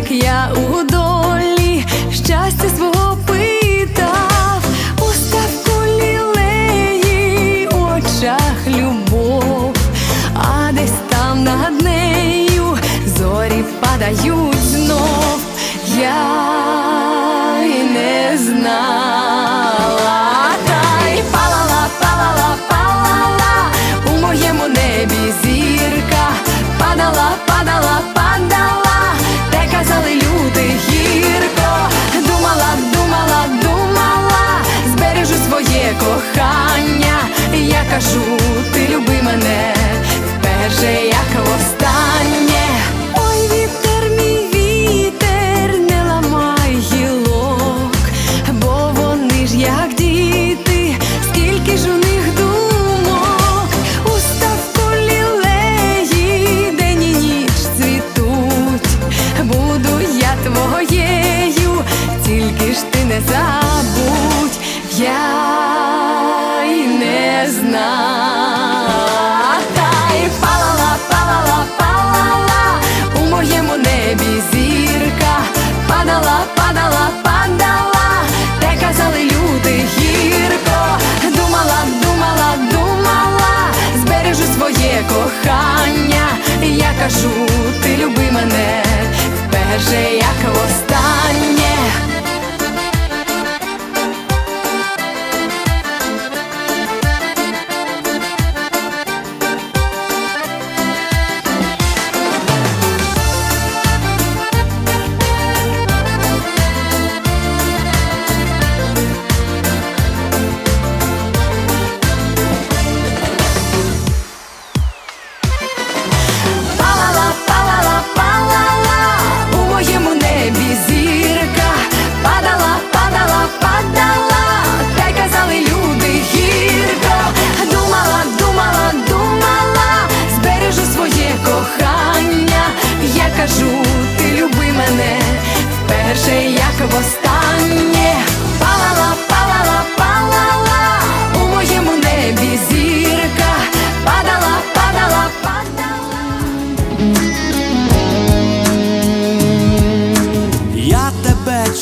як я у долі, щастя свого питав, у ставку лілеї, очах любов, а десь там над нею зорі падають знов. Я й не знала, кажу, ти люби мене вперше, як востаннє. Ой, вітер, мій вітер, не ламай гілок, бо вони ж як діти, скільки ж у них думок, у ставку лілеї, день і ніч цвітуть, буду я твоєю, тільки ж ти не забудь, кохання. Я кажу, ти люби мене вперше, як востаннє.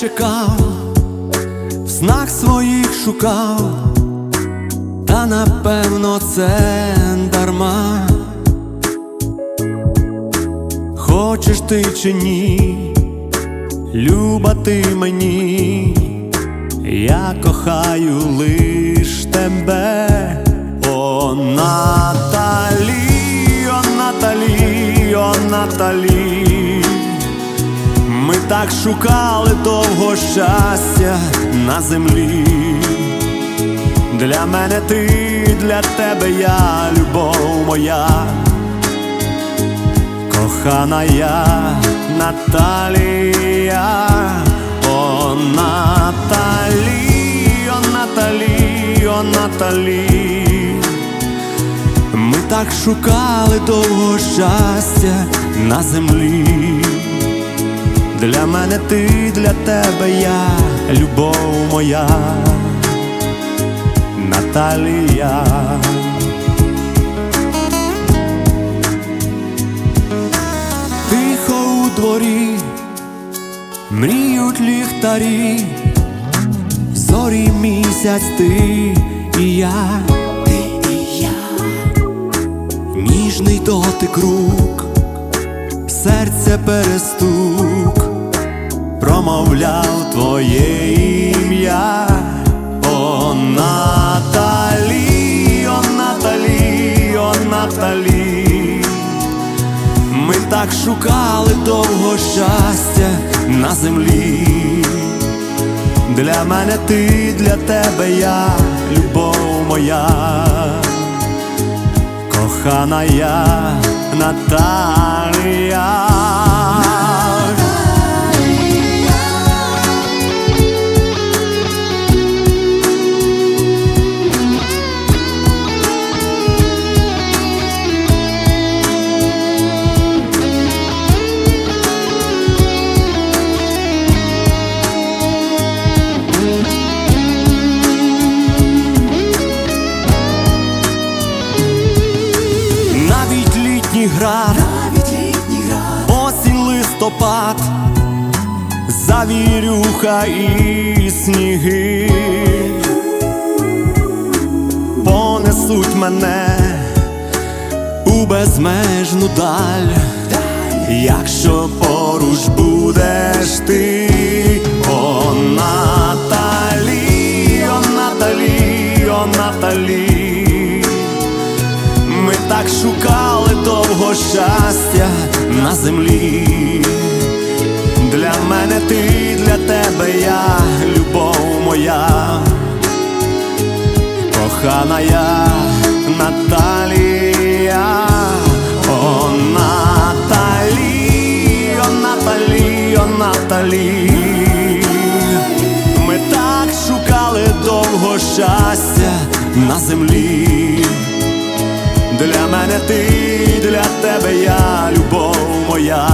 Чекав, в снах своїх шукав, та напевно це дарма. Хочеш ти чи ні, люба ти мені, я кохаю лиш тебе, о Наталі, о Наталі, о Наталі. Так шукали довго щастя на землі. Для мене ти, для тебе я, любов моя, кохана я, Наталія, о Наталі, о Наталі, о Наталі. Ми так шукали довго щастя на землі. Для мене ти, для тебе я, любов моя, Наталія. Тихо у дворі, мріють ліхтарі, зорі місяць ти і я, ти і я, ніжний дотик рук, серце перестук промовляв твоє ім'я, о Наталі, о Наталі, о Наталі. Ми так шукали довго щастя на землі. Для мене ти, для тебе я, любов моя, кохана я, Наталія. Листопад, завірюха і сніги понесуть мене у безмежну даль, якщо поруч будеш ти, о Наталі, о Наталі, о Наталі. Ми так шукали довго щастя на землі. Мене ти, для тебе я, любов моя, кохана я Наталія, о Наталі, о Наталі, о Наталі. Ми так шукали довго щастя на землі. Для мене ти, для тебе я, любов моя,